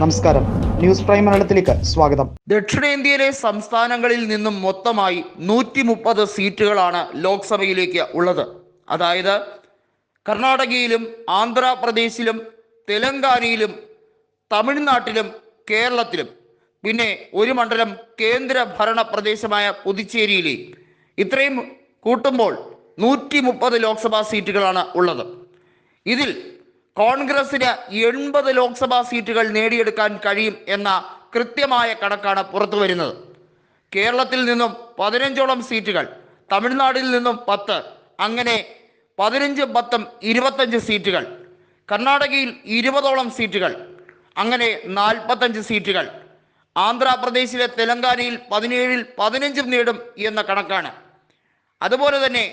നമസ്കാരം. News prime മലയാളത്തിലേക്ക് സ്വാഗതം. ദക്ഷിണേന്ത്യയിലെ സംസ്ഥാനങ്ങളിൽ നിന്നും മൊത്തമായി നൂറ്റി മുപ്പത് സീറ്റുകളാണ് ലോക്സഭയിലേക്ക് ഉള്ളത്. അതായത് കർണാടകയിലും ആന്ധ്രാപ്രദേശിലും തെലങ്കാനയിലും തമിഴ്നാട്ടിലും കേരളത്തിലും. പിന്നെ ഒരു മണ്ഡലം കേന്ദ്ര ഭരണ പ്രദേശമായ പുതുച്ചേരിയിലെ. ഇത്രയും കൂട്ടുമ്പോൾ നൂറ്റി മുപ്പത് ലോക്സഭാ സീറ്റുകളാണ് ഉള്ളത്. ഇതിൽ കോൺഗ്രസിന് എൺപത് ലോക്സഭാ സീറ്റുകൾ നേടിയെടുക്കാൻ കഴിയും എന്ന കൃത്യമായ കണക്കാണ് പുറത്തു വരുന്നത്. കേരളത്തിൽ നിന്നും പതിനഞ്ചോളം സീറ്റുകൾ തമിഴ്നാട്ടിൽ നിന്നും പത്ത് അങ്ങനെ പതിനഞ്ച് പത്തും ഇരുപത്തഞ്ച് സീറ്റുകൾ കർണാടകയിൽ ഇരുപതോളം സീറ്റുകൾ അങ്ങനെ നാൽപ്പത്തഞ്ച് സീറ്റുകൾ ആന്ധ്രാപ്രദേശിലെ തെലങ്കാനയിൽ പതിനേഴിൽ പതിനഞ്ചും നേടും എന്ന കണക്കാണ്. അതുപോലെ തന്നെ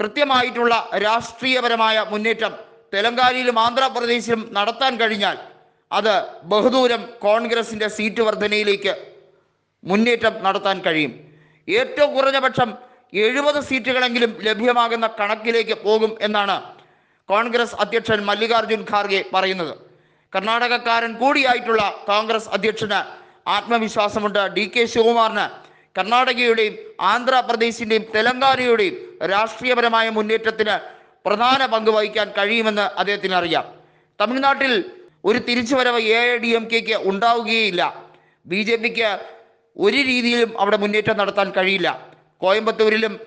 കൃത്യമായിട്ടുള്ള രാഷ്ട്രീയപരമായ മുന്നേറ്റം തെലങ്കാനയിലും ആന്ധ്രാപ്രദേശിലും നടത്താൻ കഴിഞ്ഞാൽ അത് ബഹുദൂരം കോൺഗ്രസിന്റെ സീറ്റ് വർധനയിലേക്ക് മുന്നേറ്റം നടത്താൻ കഴിയും. ഏറ്റവും കുറഞ്ഞ പക്ഷം എഴുപത് സീറ്റുകളെങ്കിലും ലഭ്യമാകുന്ന കണക്കിലേക്ക് പോകും എന്നാണ് കോൺഗ്രസ് അധ്യക്ഷൻ മല്ലികാർജുൻ ഖാർഗെ പറയുന്നത്. കർണാടകക്കാരൻ കൂടിയായിട്ടുള്ള കോൺഗ്രസ് അധ്യക്ഷന് ആത്മവിശ്വാസമുണ്ട്. ഡി കെ ശിവകുമാറിന് കർണാടകയുടെയും ആന്ധ്രാപ്രദേശിന്റെയും തെലങ്കാനയുടെയും രാഷ്ട്രീയപരമായ മുന്നേറ്റത്തിന് പ്രധാന പങ്ക് വഹിക്കാൻ കഴിയുമെന്ന് അദ്ദേഹത്തിന് അറിയാം. തമിഴ്നാട്ടിൽ ഒരു തിരിച്ചുവരവ് എ ഐ ഡി എം കെക്ക് ഉണ്ടാവുകയില്ല. ബി ജെ പിക്ക് ഒരു രീതിയിലും അവിടെ മുന്നേറ്റം നടത്താൻ കഴിയില്ല. കോയമ്പത്തൂരിലും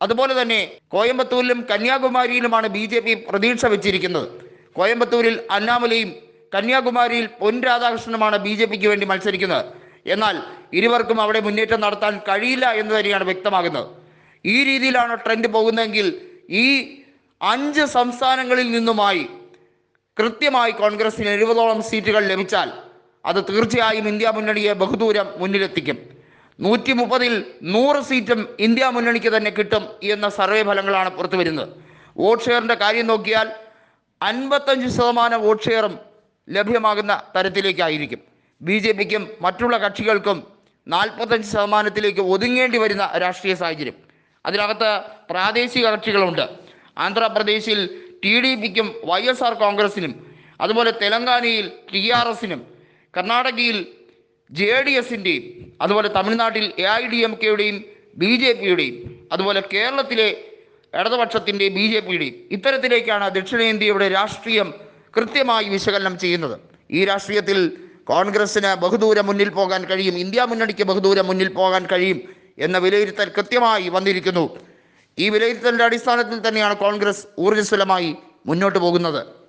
അതുപോലെ തന്നെ കോയമ്പത്തൂരിലും കന്യാകുമാരിയിലുമാണ് ബി ജെ പി പ്രതീക്ഷ വെച്ചിരിക്കുന്നത്. കോയമ്പത്തൂരിൽ അന്നാമലയും കന്യാകുമാരിയിൽ പൊൻ രാധാകൃഷ്ണനുമാണ് ബി ജെ പിക്ക് വേണ്ടി മത്സരിക്കുന്നത്. എന്നാൽ ഇരുവർക്കും അവിടെ മുന്നേറ്റം നടത്താൻ കഴിയില്ല എന്ന് തന്നെയാണ് വ്യക്തമാകുന്നത്. ഈ രീതിയിലാണ് ട്രെൻഡ് പോകുന്നതെങ്കിൽ ഈ അഞ്ച് സംസ്ഥാനങ്ങളിൽ നിന്നുമായി കൃത്യമായി കോൺഗ്രസിന് എഴുപതോളം സീറ്റുകൾ ലഭിച്ചാൽ അത് തീർച്ചയായും ഇന്ത്യ മുന്നണിയെ ബഹുദൂരം മുന്നിലെത്തിക്കും. നൂറ്റി മുപ്പതിൽ നൂറ് സീറ്റും ഇന്ത്യ മുന്നണിക്ക് തന്നെ കിട്ടും എന്ന സർവേ ഫലങ്ങളാണ് പുറത്തു വരുന്നത്. വോട്ട് ഷെയറിന്റെ കാര്യം നോക്കിയാൽ അൻപത്തഞ്ച് ശതമാനം വോട്ട് ഷെയറും ലഭ്യമാകുന്ന തരത്തിലേക്കായിരിക്കും. ബി ജെ പിക്കും മറ്റുള്ള കക്ഷികൾക്കും നാൽപ്പത്തഞ്ച് ശതമാനത്തിലേക്ക് ഒതുങ്ങേണ്ടി വരുന്ന രാഷ്ട്രീയ സാഹചര്യം. അതിനകത്ത് പ്രാദേശിക കക്ഷികളുണ്ട്. ആന്ധ്രാപ്രദേശിൽ ടി ഡി പിക്കും വൈ എസ് ആർ കോൺഗ്രസിനും അതുപോലെ തെലങ്കാനയിൽ ടി ആർ എസിനും കർണാടകയിൽ ജെ ഡി എസിന്റെയും അതുപോലെ തമിഴ്നാട്ടിൽ എ ഐ ഡി എം കെയുടെയും ബി ജെ പിയുടെയും അതുപോലെ കേരളത്തിലെ ഇടതുപക്ഷത്തിന്റെ ബി ജെ പിയുടെയും ഇത്തരത്തിലേക്കാണ് ദക്ഷിണേന്ത്യയുടെ രാഷ്ട്രീയം കൃത്യമായി വിശകലനം ചെയ്യുന്നത്. ഈ രാഷ്ട്രീയത്തിൽ കോൺഗ്രസിന് ബഹുദൂരം മുന്നിൽ പോകാൻ കഴിയും ഇന്ത്യ മുന്നണിക്ക് ബഹുദൂരം മുന്നിൽ പോകാൻ കഴിയും എന്ന വിലയിരുത്തൽ കൃത്യമായി വന്നിരിക്കുന്നു. ഈ വിലയിരുത്തലിന്റെ അടിസ്ഥാനത്തിൽ തന്നെയാണ് കോൺഗ്രസ് ഊർജസ്വലമായി മുന്നോട്ട് പോകുന്നത്.